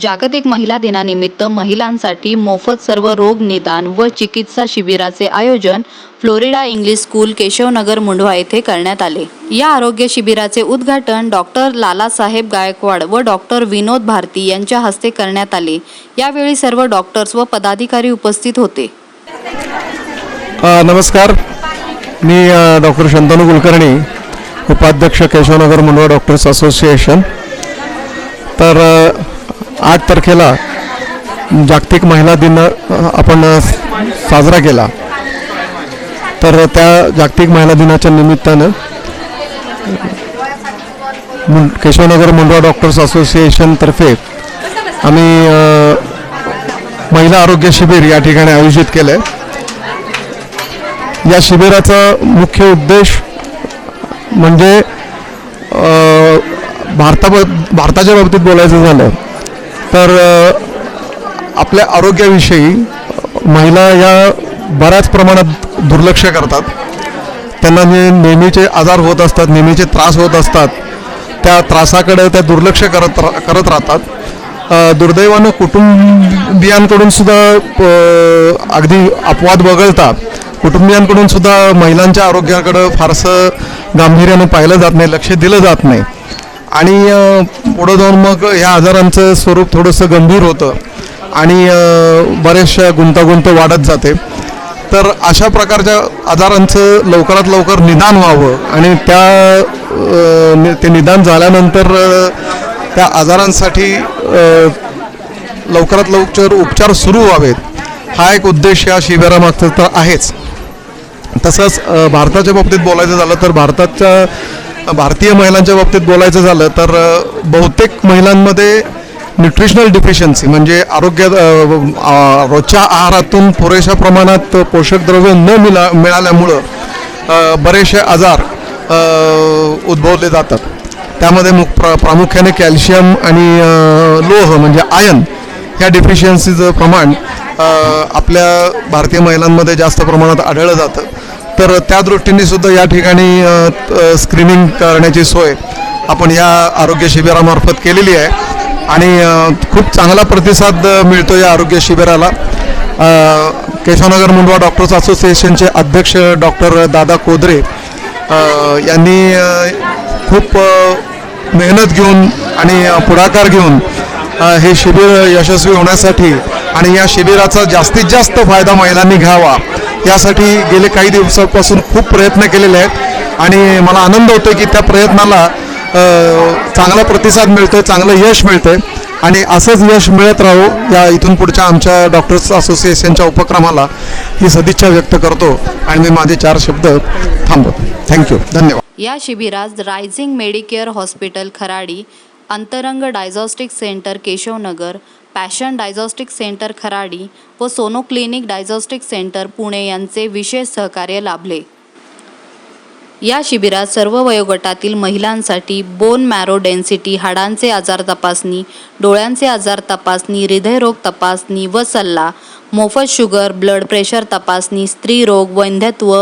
जागतिक महिला दिनानिमित्त महिलांसाठी मोफत सर्व रोग निदान व चिकित्सा शिबिराचे आयोजन Florida English school Keshavnagar Mundhwa येथे करण्यात आले. या आरोग्य शिबिराचे उद्घाटन डॉक्टर लालासाहेब गायकवाड व डॉक्टर विनोद भारती यांच्या हस्ते करण्यात आले. यावेळी सर्व डॉक्टर्स व पदाधिकारी उपस्थित होते. नमस्कार. मी डॉक्टर शंतनू कुलकर्णी उपाध्यक्ष केशवनगर मुंडवा डॉक्टर्स असोसिएशन. तर आठ तारखेला जागतिक महिला दिन आपण साजरा केला. तर त्या जागतिक महिला दिनाच्या निमित्तानं केशवनगर मुंडवा डॉक्टर्स असोसिएशनतर्फे आम्ही महिला आरोग्य शिबिर या ठिकाणी आयोजित केलं आहे या शिबिराचा मुख्य उद्देश म्हणजे भारताब भारताच्या बाबतीत बोलायचं झालं तर आपल्या आरोग्याविषयी महिला या बऱ्याच प्रमाणात दुर्लक्ष करतात. त्यांना जे नेहमीचे आजार होत असतात नेहमीचे त्रास होत असतात त्या त्रासाकडे त्या दुर्लक्ष करत रा- करत राहतात. दुर्दैवानं कुटुंबियांकडून सुद्धा अगदी अपवाद वगळता कुटुंबियांकडून सुद्धा महिलांच्या आरोग्याकडं फारसं गांभीर्यानं पाहिलं जात नाही लक्ष दिलं जात नाही. आणि पुढं जाऊन मग ह्या आजारांचं स्वरूप थोडंसं गंभीर होतं आणि बऱ्याचशा गुंतागुंत वाढत जाते. तर अशा प्रकारच्या आजारांचं लवकरात लवकर निदान व्हावं आणि त्या नि- ते निदान झाल्यानंतर त्या आजारांसाठी लवकरात लवकर उपचार सुरू व्हावेत. हा एक उद्देश या शिबिरामागचा तर आहेच. तसंच भारताच्या बाबतीत बोलायचं झालं तर भारताच्या भारतीय महिलांच्या बाबतीत बोलायचं झालं तर बहुतेक महिलांमध्ये न्यूट्रिशनल डिफिशियन्सी म्हणजे आरोग्य रोजच्या आहारातून पुरेशा प्रमाणात पोषक द्रव्य न मिळा मिळाल्यामुळं बरेचसे आजार उद्भवले जातात. त्यामध्ये मुख प्र प्रामुख्याने कॅल्शियम आणि लोह म्हणजे आयन ह्या डिफिशियन्सीचं प्रमाण आपल्या भारतीय महिलांमध्ये जास्त प्रमाणात आढळलं जातं. तर त्या दृष्टीने सुद्धा या ठिकाणी स्क्रीनिंग करण्याची सोय आपण या आरोग्य शिबिरामार्फत केलेली आहे. आणि खूप चांगला प्रतिसाद मिळतो या आरोग्य शिबिराला. केशवनगर मुंडवा डॉक्टर्स असोसिएशनचे अध्यक्ष डॉक्टर दादा कोदरे यांनी खूप मेहनत घेऊन आणि पुढाकार घेऊन हे शिबिर यशस्वी होण्यासाठी आणि या शिबिराचा जास्तीत जास्त फायदा महिलांनी घ्यावा. यासाठी गेले काही दिवसापासून खूप प्रयत्न केलेले आहेत. आणि मला आनंद होतो की त्या प्रयत्नाला चांगला प्रतिसाद मिळतोय चांगलं यश मिळतंय. आणि असंच यश मिळत राहू या इथून पुढच्या आमच्या डॉक्टर्स असोसिएशनच्या उपक्रमाला. ही सदिच्छा व्यक्त करतो आणि मी माझे चार शब्द थांबवतो. थँक्यू धन्यवाद. या शिबिरात rising Medicare hospital Kharadi Antarang diagnostic centre Keshavnagar passion diagnostic centre Kharadi व sono clinic diagnostic centre Pune यांचे विशेष सहकार्य लाभले. या शिबिरात सर्व वयोगटातील महिलांसाठी बोन मॅरो डेन्सिटी हाडांचे आजार तपासणी डोळ्यांचे आजार तपासणी हृदयरोग तपासणी व सल्ला मोफत शुगर ब्लड प्रेशर तपासणी स्त्रीरोग वैंध्यत्व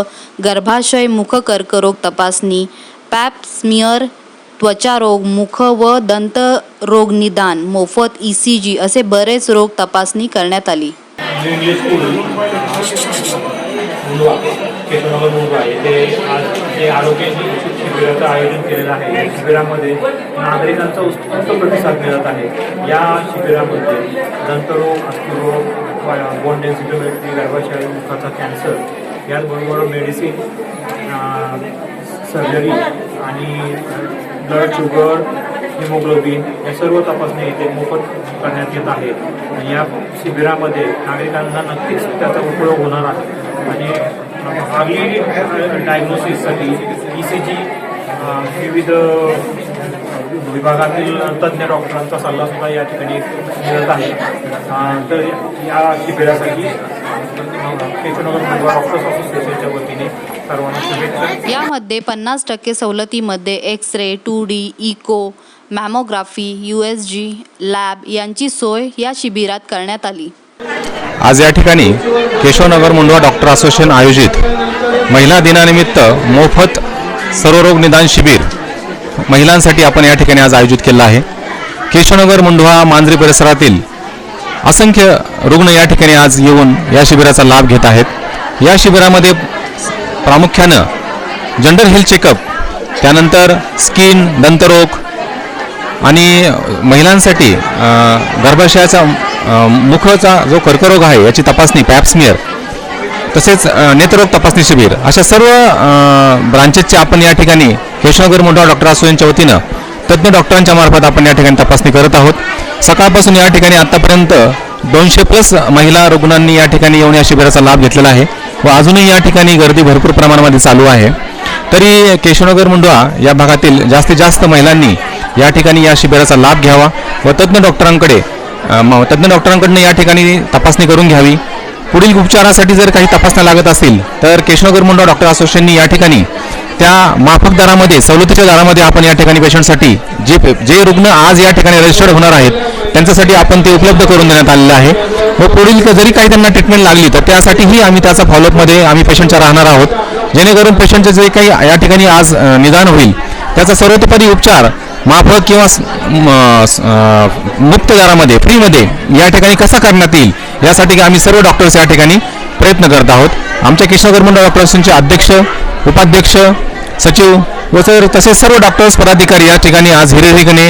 गर्भाशय मुख कर्करोग तपासणी पॅप स्मिअर त्वचारोग मुख व दंत रोग निदान मोफत ई सी जी असे बरेच रोग तपासणी करण्यात आली. शिबिराचं आयोजन केलेलं आहे. या शिबिरामध्ये नागरिकांचा उत्स्फूर्त प्रतिसाद मिळत आहे. या शिबिरामध्ये दंतरोग अस्थिरोग बोन डेन्सिटी गर्भाशय मुखाचा कॅन्सर याचबरोबर मेडिसिन सर्जरी आणि ब्लड शुगर हिमोग्लोबिन या सर्व तपासण्या इथे मोफत करण्यात येत आहे आणि या शिबिरामध्ये नागरिकांना नक्कीच त्याचा उपयोग होणार आहे. आणि आगली डायग्नोसिससाठी ई सी जी विविध विभागातील तज्ज्ञ डॉक्टरांचा सल्लासुद्धा या ठिकाणी मिळत आहे. तर या शिबिरासाठी केशवनगर डॉक्टर्स असोसिएशनच्या वतीने यामध्ये पन्नास टक्के सवलतीमध्ये X ray two D echo mammography U S G lab यांची सोय या शिबिरात करण्यात आली. आज या ठिकाणी केशवनगर मुंडवा डॉक्टर असोसिएशन आयोजित महिला दिनानिमित्त मोफत सर्वरोग निदान शिबिर महिलांसाठी आपण या ठिकाणी आज आयोजित केलं आहे. केशवनगर मुंढवा मांजरी परिसरातील असंख्य रुग्ण या ठिकाणी आज येऊन या शिबिराचा लाभ घेत आहेत. या शिबिरामध्ये प्रामुख्यानं जनरल हेल्थ चेकअप त्यानंतर स्किन दंतरोग आणि महिलांसाठी गर्भाशयाचा मुखचा जो कर्करोग आहे याची तपासणी पॅप्समियर तसेच नेत्ररोग तपासणी शिबिर अशा सर्व ब्रांचेसचे आपण या ठिकाणी केशवनगर मोठा डॉक्टर असोयांच्या वतीनं तज्ज्ञ डॉक्टरांच्या मार्फत आपण या ठिकाणी तपासणी करत आहोत. सकाळपासून या ठिकाणी आत्तापर्यंत दोनशे प्लस महिला रुग्णांनी या ठिकाणी येऊन या शिबिराचा लाभ घेतलेला आहे. व अजूनही या ठिकाणी गर्दी भरपूर प्रमाणामध्ये चालू आहे. तरी केशवनगर मुंडवा या भागातील जास्तीत जास्त महिलांनी या ठिकाणी या शिबिराचा लाभ घ्यावा व तज्ज्ञ डॉक्टरांकडे म- तज्ज्ञ डॉक्टरांकडनं या ठिकाणी तपासणी करून घ्यावी. पुढील उपचारासाठी जर काही तपासण्या लागत असतील तर केशवनगर मुंडवा डॉक्टर असोसिएशननी या ठिकाणी त्या माफक दरामध्ये सवलतीच्या दरामध्ये आपण या ठिकाणी पेशंटसाठी जे जे रुग्ण आज या ठिकाणी रजिस्टर्ड होणार आहेत त्यांच्यासाठी आपण ते उपलब्ध करून देण्यात आलेलं आहे. व पुढील जरी काही त्यांना ट्रीटमेंट लागली तर त्यासाठीही आम्ही त्याचा फॉलोअपमध्ये आम्ही पेशंटच्या राहणार आहोत. जेणेकरून पेशंटचे जे काही या ठिकाणी आज निदान होईल त्याचा सर्वतोपरी उपचार माफक किंवा मुक्त दरामध्ये फ्रीमध्ये या ठिकाणी कसा करण्यात येईल यासाठी आम्ही सर्व डॉक्टर्स या ठिकाणी प्रयत्न करत आहोत. आमच्या किशोर मंडळ डॉक्टर्सचे अध्यक्ष उपाध्यक्ष सचिव व सर तसेच सर्व डॉक्टर्स पदाधिकारी या ठिकाणी आज हिरिरीगणे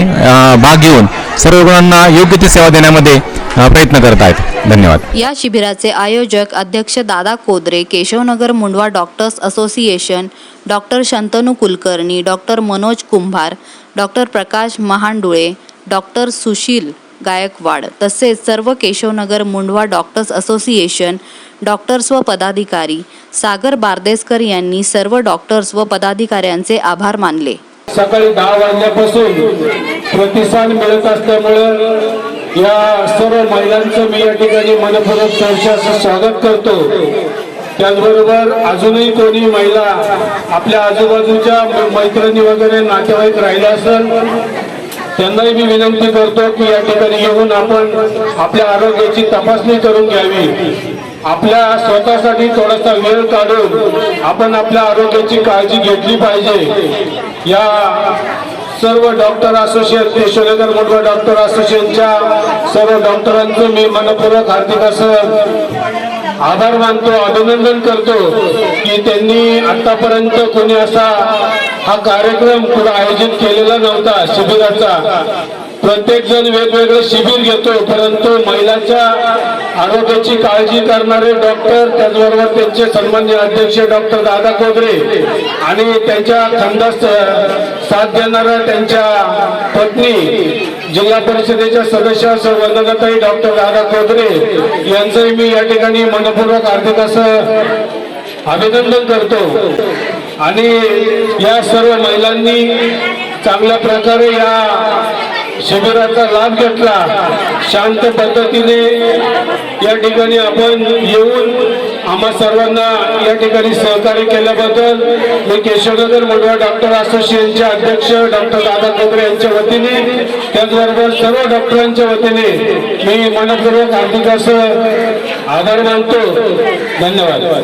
भाग घेऊन सर्व रुग्णांना योग्य ती सेवा देण्यामध्ये प्रयत्न करत आहेत. धन्यवाद. या शिबिराचे आयोजक अध्यक्ष Dada Kodre Keshavnagar Mundhwa doctors association doctor Shantanu Kulkarni doctor Manoj Kumbhar doctor Prakash Mahandule doctor Sushil Gaikwad तसेच सर्व Keshavnagar Mundhwa doctors association doctors व पदाधिकारी. सागर बारदेसकर यांनी सर्व डॉक्टर्स व पदाधिकाऱ्यांचे आभार मानले. सकाळी दहा वाजल्यापासून प्रतिसाद मिळत असल्यामुळं या सर्व महिलांचं मी या ठिकाणी मनपूर्वक चर्चाचं स्वागत करतो. त्याचबरोबर अजूनही कोणी महिला आपल्या आजूबाजूच्या मैत्रिणी वगैरे नातेवाईक राहिल्या असेल त्यांनाही मी विनंती करतो की या ठिकाणी येऊन आपण आपल्या आरोग्याची तपासणी करून घ्यावी. आपल्या स्वतःसाठी थोडासा वेळ काढून आपण आपल्या आरोग्याची काळजी घेतली पाहिजे. या सर्व डॉक्टर असोसिएशन शोलेकर मोठवा डॉक्टर असोसिएशनच्या सर्व डॉक्टरांचं मी मनपूर्वक हार्दिक असं आभार मानतो अभिनंदन करतो की त्यांनी आतापर्यंत कोणी असा हा कार्यक्रम कुठं आयोजित केलेला नव्हता शिबिराचा. प्रत्येक जण वेगवेगळं शिबिर घेतो परंतु महिलांच्या आरोग्याची काळजी करणारे डॉक्टर त्याचबरोबर त्यांचे सन्मान्य अध्यक्ष डॉक्टर दादा कोदरे आणि त्यांच्या खंडास साथ देणाऱ्या त्यांच्या पत्नी जिल्हा परिषदेच्या सदस्य सर डॉक्टर दादा कोदरे यांचंही मी या ठिकाणी मनपूर्वक हार्दिक असं अभिनंदन करतो. आणि या सर्व महिलांनी चांगल्या प्रकारे या शिबिराचा लाभ घेतला. शांत पद्धतीने या ठिकाणी आपण येऊन आम्हा सर्वांना या ठिकाणी सहकार्य केल्याबद्दल मी केशवनगर मुलगा डॉक्टर असोसिएशनचे अध्यक्ष डॉक्टर दादा कोकरे यांच्या वतीने त्याचबरोबर सर्व डॉक्टरांच्या वतीने मी मनपूर्वक हार्दिक असं आभार मानतो. धन्यवाद.